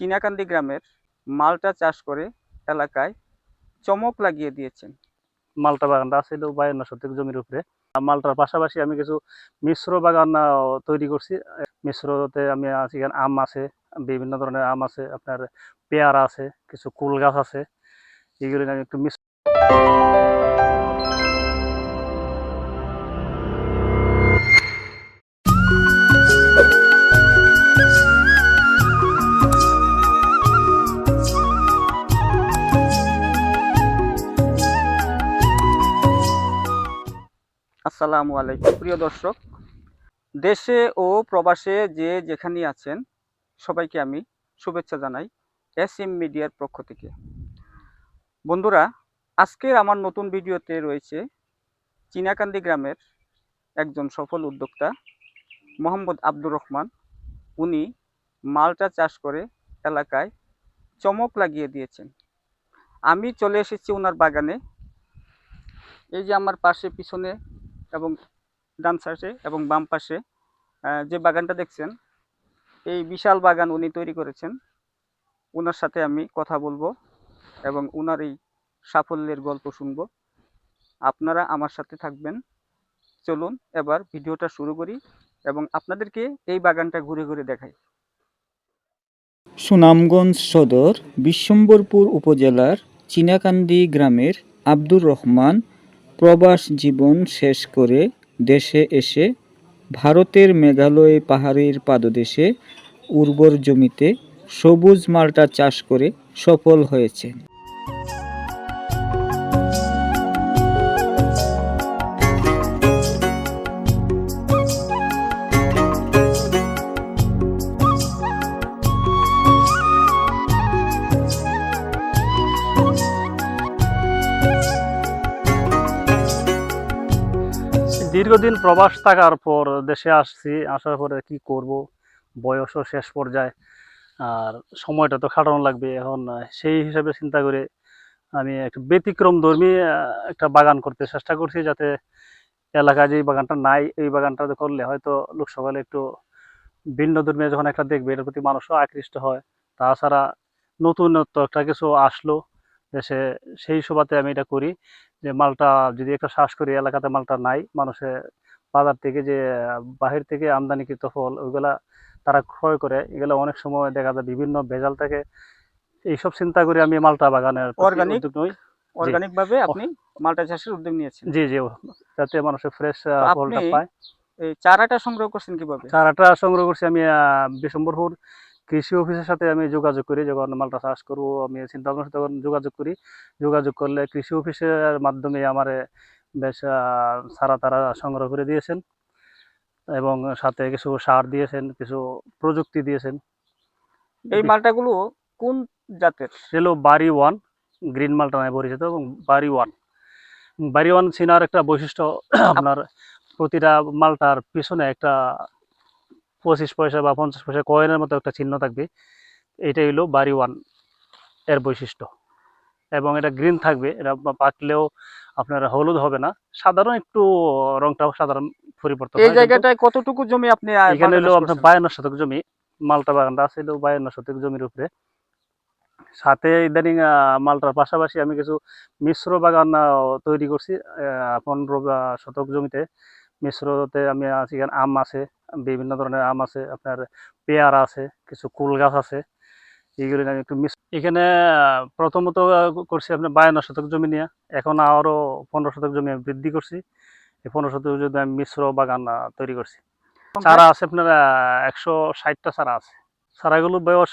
চীনাকান্দি গ্রামের মালটা চাষ করে এলাকায় চমক লাগিয়ে দিয়েছেন। মালটা বাগানটা ছিল বায়ান্ন শতক জমির উপরে। মালটার পাশাপাশি আমি কিছু মিশ্র বাগান তৈরি করছি। মিশ্রতে আমি আছি আম আছে, বিভিন্ন ধরনের আম আছে, আপনার পেয়ারা আছে, কিছু কুল গাছ আছে। এগুলো আমি একটু মিশ্র আসসালামু আলাইকুম। প্রিয় দর্শক, দেশে ও প্রবাসে যে যেখানে আছেন, সবাইকে আমি শুভেচ্ছা জানাই এস এম মিডিয়ার পক্ষ থেকে। বন্ধুরা আজকের আমার নতুন ভিডিওতে রয়েছে চীনাকান্দি গ্রামের একজন সফল উদ্যোক্তা, মোহাম্মদ আব্দুর রহমান। উনি মালটা চাষ করে এলাকায় চমক লাগিয়ে দিয়েছেন। আমি চলে এসেছি ওনার বাগানে। এই যে আমার পাশে পিছনে এবং ডান পাশে এবং বাম পাশে যে বাগানটা দেখছেন, এই বিশাল বাগান উনি তৈরি করেছেন। ওনার সাথে আমি কথা বলব এবং ওনার এই সাফল্যের গল্প শুনব। আপনারা আমার সাথে থাকবেন। চলুন এবার ভিডিওটা শুরু করি এবং আপনাদেরকে এই বাগানটা ঘুরে ঘুরে দেখাই। সুনামগঞ্জ সদর বিশ্বম্বরপুর উপজেলার চীনাকান্দি গ্রামের আব্দুর রহমান প্রবাস জীবন শেষ করে দেশে এসে ভারতের মেঘালয় পাহাড়ের পাদদেশে উর্বর জমিতে সবুজ মালটা চাষ করে সফল হয়েছেন। দীর্ঘদিন প্রবাস থাকার পর দেশে আসছি, আসার পরে কি করব? বয়সও শেষ পর্যায়ে। আর সময়টা তো খাটানো লাগবে। এখন সেই হিসাবে চিন্তা করে আমি একটা ব্যতিক্রম ধর্মী একটা বাগান করতে চেষ্টা করছি যাতে এলাকায় যে বাগানটা নাই, এই বাগানটা করলে হয়তো লোক সকালে একটু ভিন্ন ধর্মীয় যখন একটা দেখবে, এটার প্রতি মানুষও আকৃষ্ট হয়। তাছাড়া নতুনত্ব একটা কিছু আসলো। দেশে সেই সুবাদে আমি এটা করি যে মালটা যদি একটা শ্বাস করি এলাকাতে মালটা নাই মানুষে বাজার থেকে যে বাহির থেকে আমদানিকৃত ফল ওইগুলা তারা ক্রয় করে এগুলো অনেক সময় দেখা যায় বিভিন্ন ভেজাল থেকে এইসব চিন্তা করে আমি মালটা বাগানের নই। অর্গানিক ভাবে আপনি মালটা চাষের উদ্যোগ নিয়েছেন? জি জি যাতে মানুষের ফ্রেশ ফলটা পায়। এই চারাটা সংগ্রহ করছেন কীভাবে? চারাটা সংগ্রহ করছি আমি বিশম্বরপুর কৃষি অফিসের সাথে আমি যোগাযোগ করি যখন মালটা চাষ করব আমি চিন্তা ভাবনা সাথে তখন যোগাযোগ করি। যোগাযোগ করলে কৃষি অফিসের মাধ্যমে আমার বেশ সারা তারা সংগ্রহ করে দিয়েছেন এবং সাথে কিছু সার দিয়েছেন কিছু প্রযুক্তি দিয়েছেন। এই মালটাগুলো কোন জাতের? ছিল বাড়ি ওয়ান গ্রিন মালটা নামে পরিচিত এবং বাড়ি ওয়ান। বাড়ি ওয়ান চিনার একটা বৈশিষ্ট্য আপনার প্রতিটা মালটার পিছনে একটা পঁচিশ পয়সা বা পঞ্চাশ পয়সা কয়েনের মতো একটা চিহ্ন থাকবে। এইটাই হলো বাড়ি ওয়ানের বৈশিষ্ট্য। এবং এটা গ্রিন থাকবে এটা পাকলেও আপনার হলুদ হবে না। সাধারণ একটু রংটাও সাধারণ পরিবর্তন এই জায়গাটায় কতটুকু জমি আপনি এখানে হলো আপনার বায়ান্ন শতক জমি মালটা বাগানটা আছে হলো বায়ান্ন শতক জমির উপরে। সাথে ইদানিং মালটার পাশাপাশি আমি কিছু মিশ্র বাগান তৈরি করছি পনেরো শতক জমিতে। মিশ্রতে আমি আছি এখানে, আম আছে, বিভিন্ন ধরনের আম আছে, আপনার পেয়ারা আছে, কিছু কুল গাছ আছে। এইগুলো আমি একটু এখানে প্রথমত করছি আপনার বায়ান্ন শতক জমি নিয়ে। এখন আরও পনেরো শতক জমি আমি বৃদ্ধি করছি। এই পনেরো শতক জমি আমি মিশ্র বাগান তৈরি করছি। চারা আছে আপনার একশো ষাটটা চারা আছে। চারাগুলো বয়স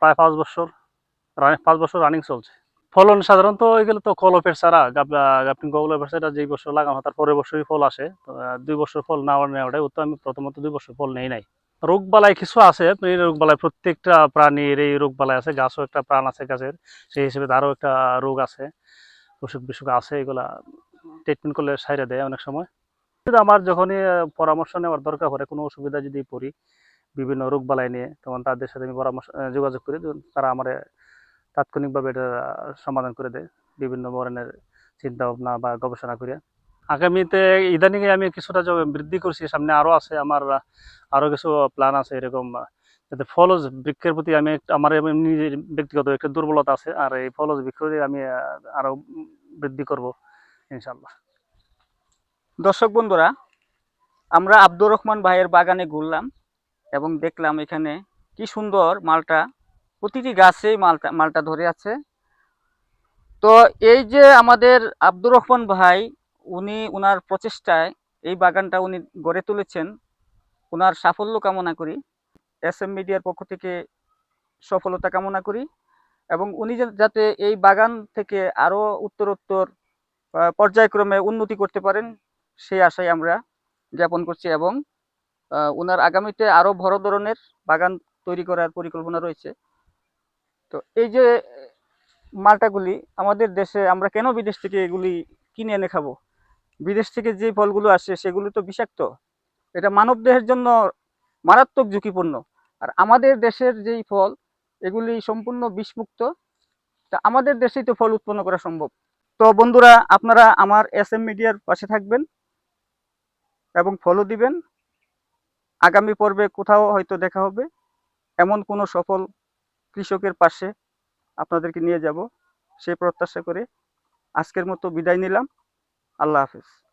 প্রায় পাঁচ বছর পাঁচ বছর রানিং চলছে। ফলন সাধারণত এগুলো তো কলপের চারা গাপটিং কলপের চারা যেই বছর লাগানো তার পরের বছরই ফল আসে। দুই বছর ফল না নেওয়াটাই তো আমি প্রথমত দুই বছর ফল নেই নাই। রোগ বালাই কিছু আছে আপনি এই রোগ বালাই প্রত্যেকটা প্রাণীর এই রোগ বালাই আছে, গাছও একটা প্রাণ আছে গাছের। সেই হিসেবে তারও একটা রোগ আছে, অসুখ বিসুখ আছে, এগুলা ট্রিটমেন্ট করলে সাইরে দেয় অনেক সময়। কিন্তু আমার যখনই পরামর্শ নেওয়ার দরকার পড়ে, কোনো অসুবিধা যদি পড়ি বিভিন্ন রোগ বালাই নিয়ে, তখন তাদের সাথে আমি পরামর্শ যোগাযোগ করি তারা আমার তাৎক্ষণিকভাবে এটা সমাধান করে দেয় বিভিন্ন ধরনের চিন্তা ভাবনা বা গবেষণা করে। আগামীতে ইদানিং আমি কিছুটা বৃদ্ধি করছি সামনে আরও আছে আমার আরও কিছু প্ল্যান আছে এরকম যাতে ফলজ বৃক্ষের প্রতি আমি আমার নিজের ব্যক্তিগত একটা দুর্বলতা আছে আর এই ফলজ বৃক্ষ আমি আহ, আরও বৃদ্ধি করব ইনশাল্লাহ দর্শক বন্ধুরা আমরা আব্দুর রহমান ভাইয়ের বাগানে ঘুরলাম এবং দেখলাম এখানে কি সুন্দর মালটা প্রতিটি গাছেই মালটা মালটা ধরে আছে। তো এই যে আমাদের আব্দুর রহমান ভাই, উনি উনার প্রচেষ্টায় এই বাগানটা উনি গড়ে তুলেছেন ওনার সাফল্য কামনা করি। এস এম মিডিয়ার পক্ষ থেকে সফলতা কামনা করি এবং উনি যাতে এই বাগান থেকে আরও উত্তরোত্তর পর্যায়ক্রমে উন্নতি করতে পারেন সেই আশায় আমরা জ্ঞাপন করছি এবং ওনার আগামীতে আরও বড় ধরনের বাগান তৈরি করার পরিকল্পনা রয়েছে। তো এই যে মালটাগুলি আমাদের দেশে, আমরা কেন বিদেশ থেকে এগুলি কিনে এনে খাব? বিদেশ থেকে যে ফলগুলো আসে, সেগুলো তো বিষাক্ত। এটা মানব দেহের জন্য মারাত্মক ঝুঁকিপূর্ণ। আর আমাদের দেশের যেই ফল, এগুলি সম্পূর্ণ বিষমুক্ত। তা আমাদের দেশেই তো ফল উৎপন্ন করা সম্ভব। তো বন্ধুরা, আপনারা আমার এস এম মিডিয়ার পাশে থাকবেন এবং ফলো দিবেন। আগামী পর্বে কোথাও হয়তো দেখা হবে। এমন কোনো সফল কৃষকের পাশে আপনাদেরকে নিয়ে যাব। সে প্রত্যাশা করে আজকের মতো বিদায় নিলাম। আল্লাহ হাফেজ।